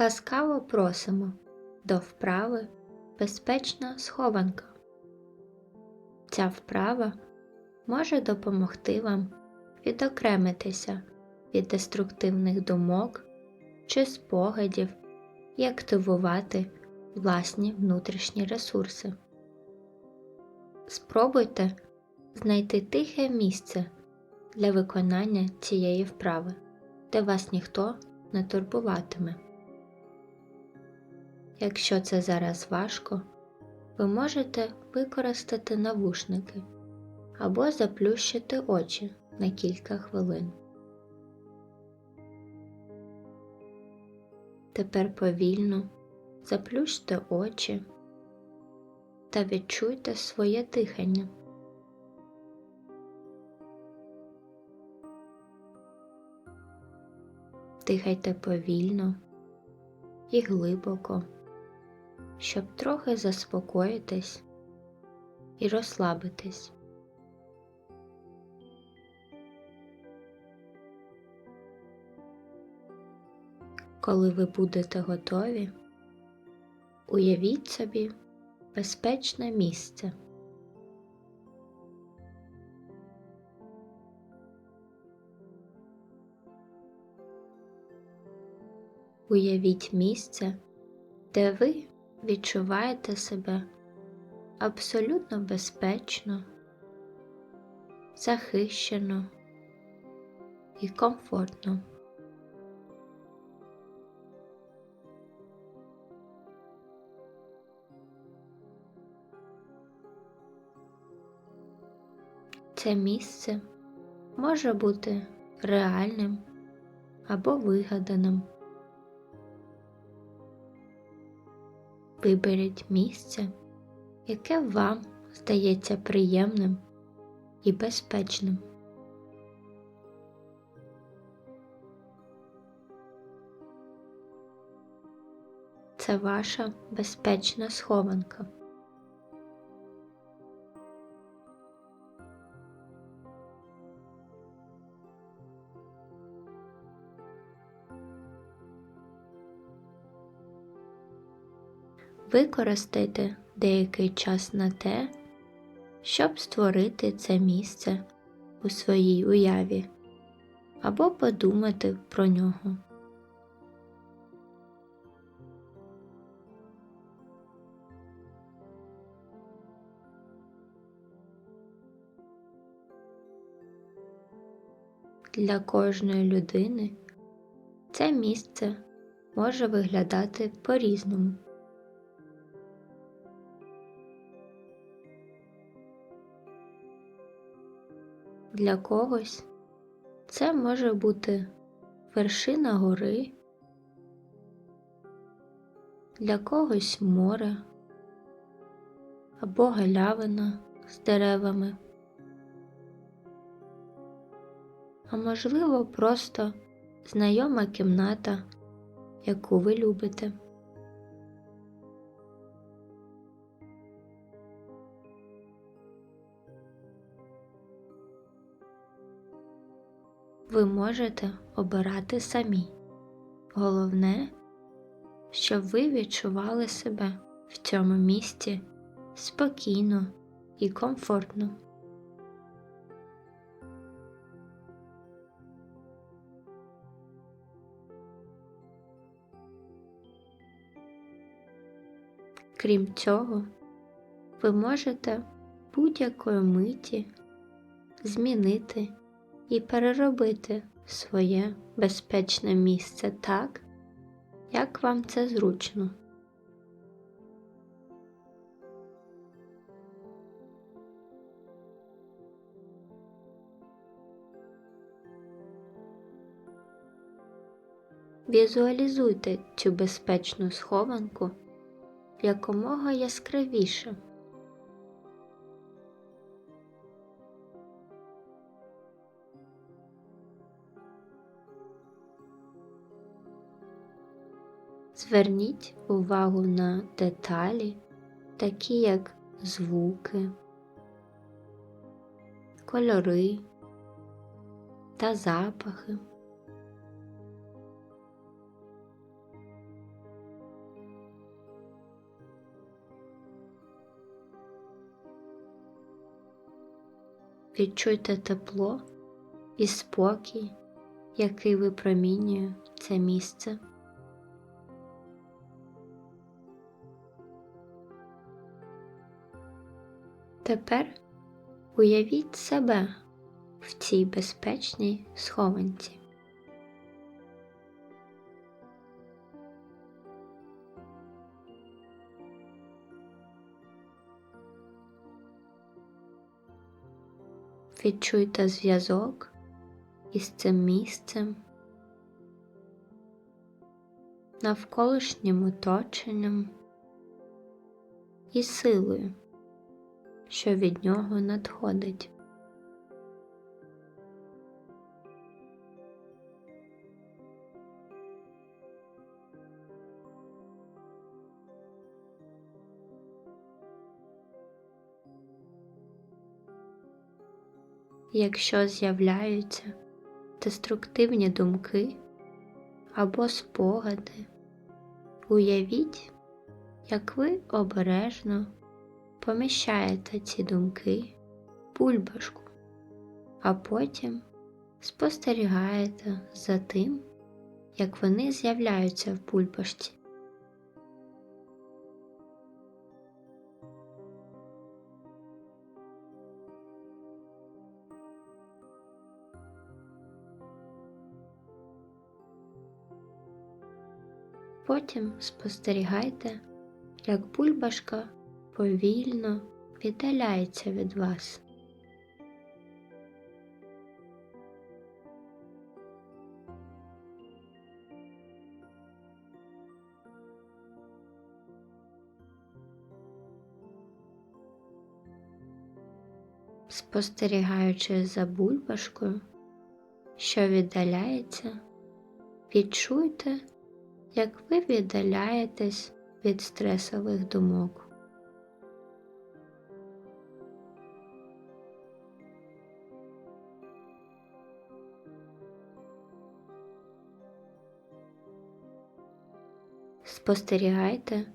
Ласкаво просимо до вправи Безпечна схованка. Ця вправа може допомогти вам відокремитися від деструктивних думок чи спогадів і активувати власні внутрішні ресурси. Спробуйте знайти тихе місце для виконання цієї вправи, де вас ніхто не турбуватиме. Якщо це зараз важко, ви можете використати навушники або заплющити очі на кілька хвилин. Тепер повільно заплющте очі та відчуйте своє дихання. Дихайте повільно і глибоко, щоб трохи заспокоїтись і розслабитись. Коли ви будете готові, уявіть собі безпечне місце. Уявіть місце, де ви відчуваєте себе абсолютно безпечно, захищено і комфортно. Це місце може бути реальним або вигаданим. Виберіть місце, яке вам здається приємним і безпечним. Це ваша безпечна схованка. Використайте деякий час на те, щоб створити це місце у своїй уяві або подумати про нього. Для кожної людини це місце може виглядати по-різному. Для когось це може бути вершина гори, для когось море або галявина з деревами, а можливо просто знайома кімната, яку ви любите. Ви можете обирати самі. Головне, щоб ви відчували себе в цьому місці спокійно і комфортно. Крім цього, ви можете будь-якої миті змінити і переробити своє безпечне місце так, як вам це зручно. Візуалізуйте цю безпечну схованку якомога яскравіше. Зверніть увагу на деталі, такі як звуки, кольори та запахи. Відчуйте тепло і спокій, який випромінює це місце. Тепер уявіть себе в цій безпечній схованці. Відчуйте зв'язок із цим місцем, навколишнім оточенням і силою, що від нього надходить. Якщо з'являються деструктивні думки або спогади, уявіть, як ви обережно поміщаєте ці думки в бульбашку, а потім спостерігаєте за тим, як вони з'являються в бульбашці. Потім спостерігайте, як бульбашка повільно віддаляється від вас. Спостерігаючи за бульбашкою, що віддаляється, відчуйте, як ви віддаляєтесь від стресових думок. Спостерігайте,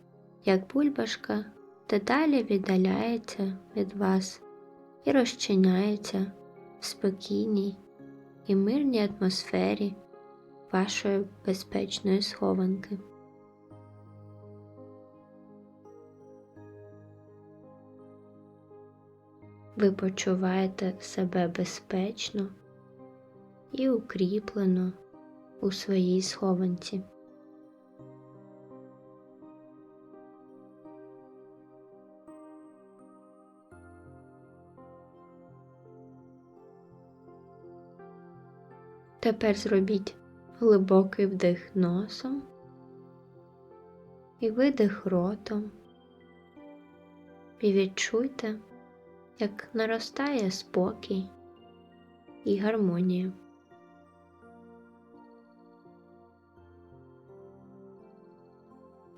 як бульбашка дедалі віддаляється від вас і розчиняється в спокійній і мирній атмосфері вашої безпечної схованки. Ви почуваєте себе безпечно і укріплено у своїй схованці. Тепер зробіть глибокий вдих носом і видих ротом. І відчуйте, як наростає спокій і гармонія.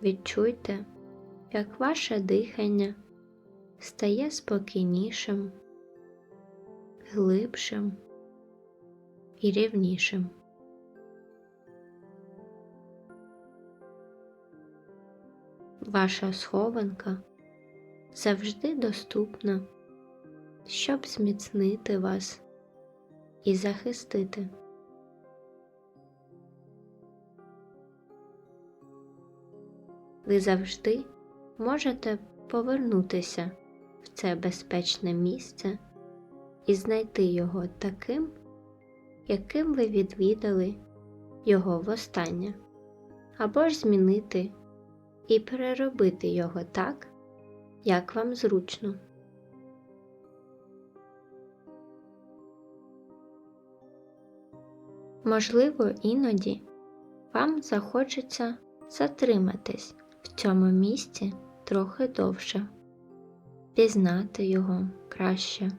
Відчуйте, як ваше дихання стає спокійнішим, глибшим і рівнішим. Ваша схованка завжди доступна, щоб зміцнити вас і захистити. Ви завжди можете повернутися в це безпечне місце і знайти його таким, яким ви відвідали його востаннє, або ж змінити і переробити його так, як вам зручно. Можливо, іноді вам захочеться затриматись в цьому місці трохи довше, пізнати його краще,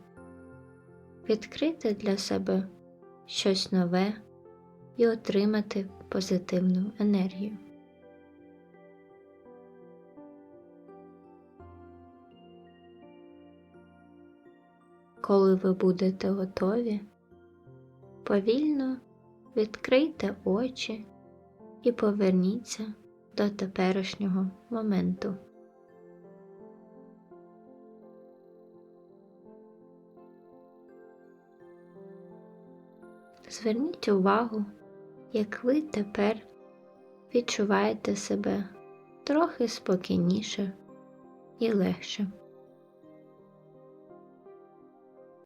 відкрити для себе щось нове і отримати позитивну енергію. Коли ви будете готові, повільно відкрийте очі і поверніться до теперішнього моменту. Зверніть увагу, як ви тепер відчуваєте себе трохи спокійніше і легше.